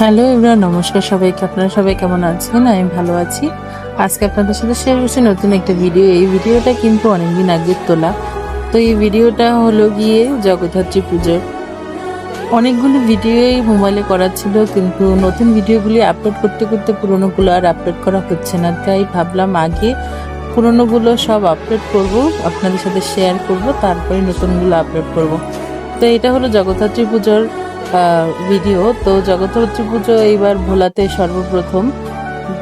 Hello everyone, নমস্কার সবাইকে। আপনারা সবাই কেমন আছেন? আমি ভালো আছি। আজকে আপনাদের সাথে শেয়ার করছি নতুন একটা ভিডিও এই ভিডিওটা কিন্তু অনেকদিন আগের তোলা। তো এই ভিডিওটা হলো গিয়ে জগদ্ধাত্রী পুজোর। অনেকগুলো ভিডিওই মোবাইলে করা ছিল, কিন্তু নতুন ভিডিওগুলি আপলোড করতে করতে পুরোনোগুলো আর আপলোড করা হচ্ছে না। তাই ভাবলাম আগে পুরোনোগুলো সব আপলোড করব, আপনাদের সাথে শেয়ার করব, তারপরে নতুনগুলো আপলোড করব। তো এটা হলো জগদ্ধাত্রী পুজোর ভিডিও তো জগদ্ধাত্রী পুজো এইবার ভোলাতে সর্বপ্রথম।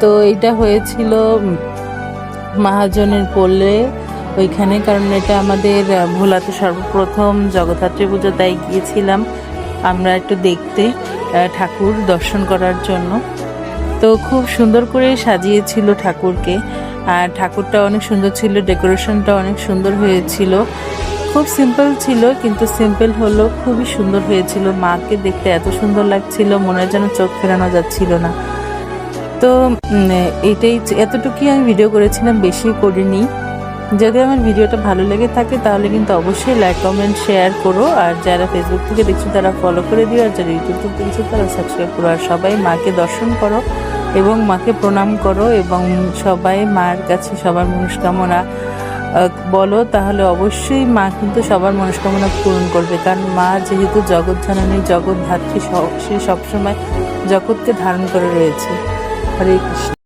তো এটা হয়েছিল মহাজনের পোলে ওইখানে, কারণ এটা আমাদের ভোলাতে সর্বপ্রথম জগদ্ধাত্রী পুজো তাই গিয়েছিলাম আমরা একটু দেখতে ঠাকুর দর্শন করার জন্য। তো খুব সুন্দর করে সাজিয়েছিল ঠাকুরকে। আর ঠাকুরটা অনেক সুন্দর ছিল ডেকোরেশনটা অনেক সুন্দর হয়েছিল। খুব সিম্পল ছিল, কিন্তু সিম্পল হলো খুবই সুন্দর হয়েছিল। মাকে দেখতে এত সুন্দর লাগছিল, মনে যেন চোখ ফেরানো যাচ্ছিল না। তো এটাই এতটুকুই আমি ভিডিও করেছিলাম, বেশি করিনি। যদি আমার ভিডিওটা ভালো লেগে থাকে, তাহলে কিন্তু অবশ্যই লাইক কমেন্ট শেয়ার করো। আর যারা ফেসবুক থেকে দেখছ, তারা ফলো করে দিও। আর যারা ইউটিউব থেকে দেখছ, তারা সাবস্ক্রাইব করো। আর সবাই মাকে দর্শন করো এবং মাকে প্রণাম করো এবং সবাই মার কাছে সবার মনস্কামনা বলো, তাহলে অবশ্যই মা কিন্তু সবার মনস্কামনা পূরণ করবে। কারণ মা যেহেতু জগৎ জননী, জগৎ ধাত্রী সে সবসময় জগৎকে ধারণ করে রয়েছে। হরে কৃষ্ণ।